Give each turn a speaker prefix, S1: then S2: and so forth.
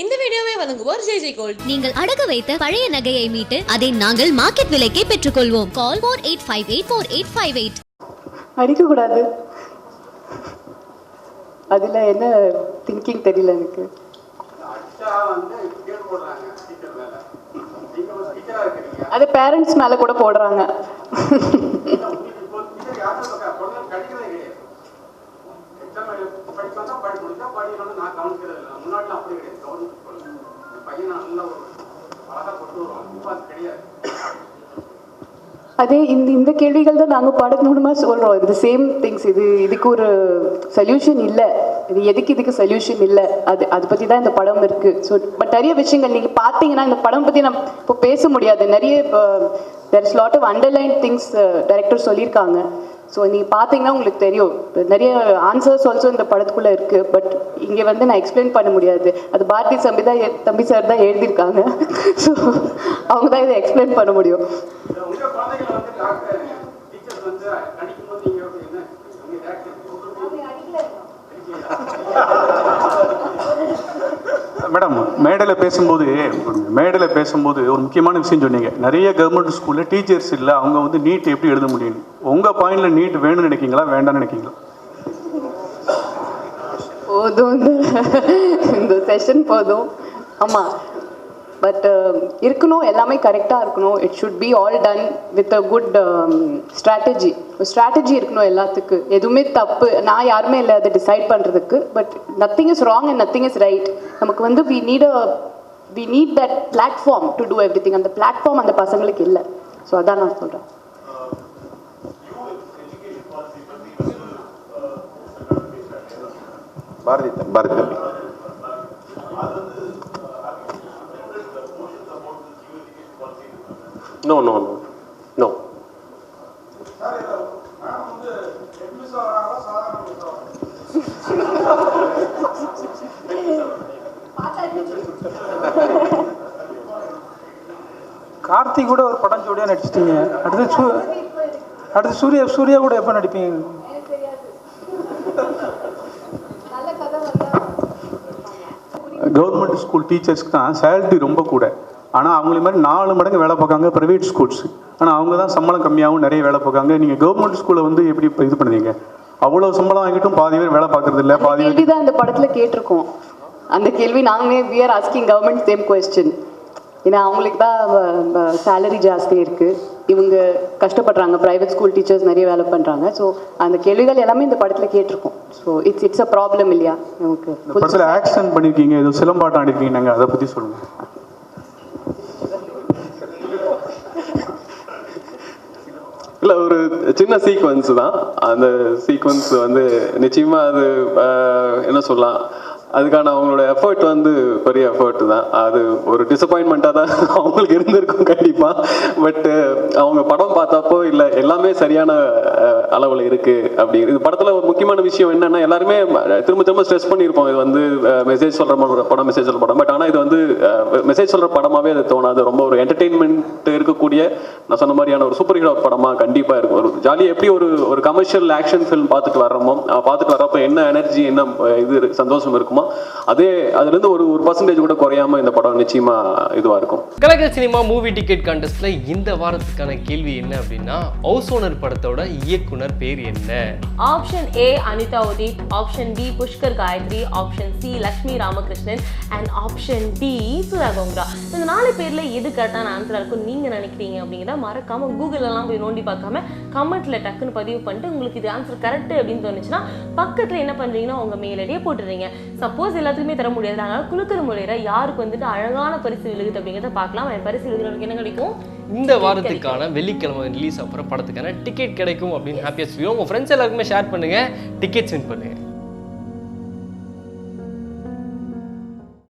S1: இந்த வீடியோவை வழங்குவோர் ஜெய் ஜெய் கோல்ட்.
S2: நீங்கள் அடகு வைத்த பழைய நகையை மீட்டு அதை நாங்கள் மார்க்கெட் விலைக்கே பெற்றுக்கொள்வோம். Call four eight five eight four eight five eight
S3: அடிக்கக்கூடாது. அதில் என்ன திங்கிங் தெரியல எனக்கு. அது பேரண்ட்ஸ் மேலே கூட போடுறாங்க. அதே இந்த இந்த கேள்விகள் தான் நாங்கள் படம் மூலமாக சொல்கிறோம் இது சேம் திங்ஸ் இது இதுக்கு ஒரு சொல்யூஷன் இல்லை. இது எதுக்கு இதுக்கு சொல்யூஷன் இல்லை? அது அதை பற்றி தான் இந்த படம் இருக்குது ஸோ பட் நிறைய விஷயங்கள் நீங்கள் பார்த்தீங்கன்னா இந்த படம் பற்றி நம்ம இப்போ பேச முடியாது. நிறைய there is lot of underline things director சொல்லியிருக்காங்க. ஸோ நீங்கள் பார்த்தீங்கன்னா உங்களுக்கு தெரியும். நிறைய ஆன்சர்ஸ் ஆல்சோ இந்த படத்துக்குள்ளே இருக்குது பட் இங்கே வந்து நான் எக்ஸ்பிளைன் பண்ண முடியாது. அது பாரதி தம்பி தான் தம்பி சார் தான் எழுதியிருக்காங்க. ஸோ அவங்க தான் இதை எக்ஸ்பிளைன் பண்ண முடியும்.
S4: மேடம் மேடையில் பேசும்போது மேடையில் பேசும்போது ஒரு முக்கியமான விஷயம் சொன்னீங்க. நிறைய கவர்மெண்ட் ஸ்கூலில் டீச்சர்ஸ் இல்லை அவங்க வந்து நீட் எப்படி எழுத முடியும்? உங்கள் பாயிண்டில் நீட் வேணும்னு நினைக்கிங்களா வேண்டாம்னு நினைக்கிங்களா
S3: போதும். இந்த இந்த செஷன் போதும் ஆமாம் பட் um, இருக்கணும். எல்லாமே கரெக்டாக இருக்கணும். It should be all done with a good strategy strategy இருக்கணும் எல்லாத்துக்கு. எதுவுமே தப்பு. நான் யாருமே இல்லை அதை டிசைட் பண்ணுறதுக்கு but nothing is wrong and nothing is right நமக்கு வந்து we need a we need that platform to do everything அந்த பிளாட்ஃபார்ம் அந்த பசங்களுக்கு இல்லை. ஸோ அதான் நான் சொல்கிறேன்
S5: பாரதி பாரதி தம்பி. No no no no
S6: Karthik கூட ஒரு படம் ஜோடியாக நடிச்சிட்டீங்க. அடுத்து சூ அடுத்து சூர்யா சூர்யா கூட எப்போ நடிப்பீங்க?
S4: கவர்மெண்ட் ஸ்கூல் டீச்சர்ஸ்க்கு தான் சேலரி ரொம்ப கூட. ஆனால் அவங்கள மாதிரி நாலு மடங்கு வேலை பார்க்காங்க ப்ரைவேட் ஸ்கூல்ஸ் ஆனால் அவங்க தான் சம்பளம் கம்மியாகவும் நிறைய வேலை பார்க்காங்க நீங்கள் கவர்மெண்ட் ஸ்கூலை வந்து எப்படி இது பண்ணுவீங்க? அவ்வளோ சம்பளம் வாங்கிட்டும் பாதி பேர் வேலை பார்க்கறது இல்லை பாதி
S3: கேள்வி தான் இந்த படத்துல கேட்டிருக்கோம். அந்த கேள்வி நாங்களே we are asking government same question ஏன்னா அவங்களுக்கு தான் சேலரி ஜாஸ்தி இருக்கு. இவங்க கஷ்டப்படுறாங்க. பிரைவேட் ஸ்கூல் டீச்சர்ஸ் நிறைய வேலை பண்றாங்க. ஸோ அந்த கேள்விகள் எல்லாமே இந்த படத்துல கேட்டிருக்கோம். So it's it's a problem இல்லையா? நமக்கு
S4: படத்தில் ஆக்ஷன் பண்ணியிருக்கீங்க ஏதோ சிலம்பாட்டம் ஆடிருக்கீங்க நாங்கள் அதை பற்றி சொல்லுங்கள்
S5: இல்லை ஒரு சின்ன சீக்வன்ஸ் தான். அந்த சீக்வன்ஸ் வந்து நிச்சயமா அது என்ன சொல்லலாம்? அதுக்கான அவங்களோட எஃபர்ட் வந்து பெரிய எஃபர்ட் தான். அது ஒரு டிசப்பாயின்மெண்ட்டாக தான் அவங்களுக்கு இருந்திருக்கும் கண்டிப்பாக பட் அவங்க படம் பார்த்தப்போ இல்லை எல்லாமே சரியான அளவில் இருக்குது அப்படி. இது படத்தில் ஒரு முக்கியமான விஷயம் என்னென்னா எல்லாருமே திரும்ப திரும்ப ஸ்ட்ரெஸ் பண்ணியிருப்போம். இது வந்து மெசேஜ் சொல்கிற மாதிரி படம் மெசேஜ் சொல்கிற படம். பட் ஆனால் இது வந்து மெசேஜ் சொல்கிற படமாகவே அது தோணாது. ரொம்ப ஒரு என்டர்டெயின்மெண்ட் இருக்கக்கூடிய நான் சொன்ன மாதிரியான ஒரு சூப்பர் ஹீரோ படமாக கண்டிப்பாக இருக்கும் ஒரு ஜாலியாக எப்படி ஒரு ஒரு கமர்ஷியல் ஆக்ஷன் ஃபிலிம் பார்த்துட்டு வர்றோமோ பார்த்துட்டு வர்றப்போ என்ன எனர்ஜி என்ன இது சந்தோஷம் இருக்குமோ அதே அதுலேருந்து ஒரு ஒரு பர்சன்டேஜ் கூட குறையாம இந்த படம் நிச்சயமா இதுவாக இருக்கும்.
S7: கலக்கல் சினிமா மூவி டிக்கெட் கான்டெஸ்ட்ல இந்த வாரத்துக்கான கேள்வி என்ன அப்படின்னா ஹவுஸ் ஓனர் படத்தோட இயக்குனர் பேர் என்ன?
S8: Option A Anitha Udeep option B Pushkar Gayathri option C Lakshmi Ramakrishnan and option D Sudha Kongara இந்த நாலு பேர்ல எது கரெக்டான ஆன்சரா இருக்கும் நீங்க நினைக்கிறீங்க? அப்படிங்கிறத மறக்காம கூகுள் எல்லாம் போய் நோண்டி பார்க்காம கமெண்ட்ல டக்குன்னு பதிவு பண்ணிட்டு உங்களுக்கு இது ஆன்சர் கரெக்ட் அப்படின்னு தோணுச்சுன்னா பக்கத்துல என்ன பண்றீங்கன்னா உங்க மெயில் ஐடியை போட்டுறீங்க சப்போஸ் எல்லாத்துக்குமே தர முடியாது. அதனால குலுக்கிற முறையில யாருக்கு வந்துட்டு அழகான பரிசு விழுகுது அப்படிங்கிறத பார்க்கலாம். அவன் பரிசு விழுகிறவங்களுக்கு என்ன கிடைக்கும்?
S7: இந்த வாரத்துக்கான வெள்ளிக்கிழமை ரிலீஸ் அப்புறம் படத்துக்கான டிக்கெட் கிடைக்கும் அப்படின்னு ஹாப்பியாக சொல்லுவோம் உங்கள் ஃப்ரெண்ட்ஸ் எல்லாருக்குமே ஷேர் பண்ணுங்க. டிக்கெட்ஸ் வின் பண்ணுங்க.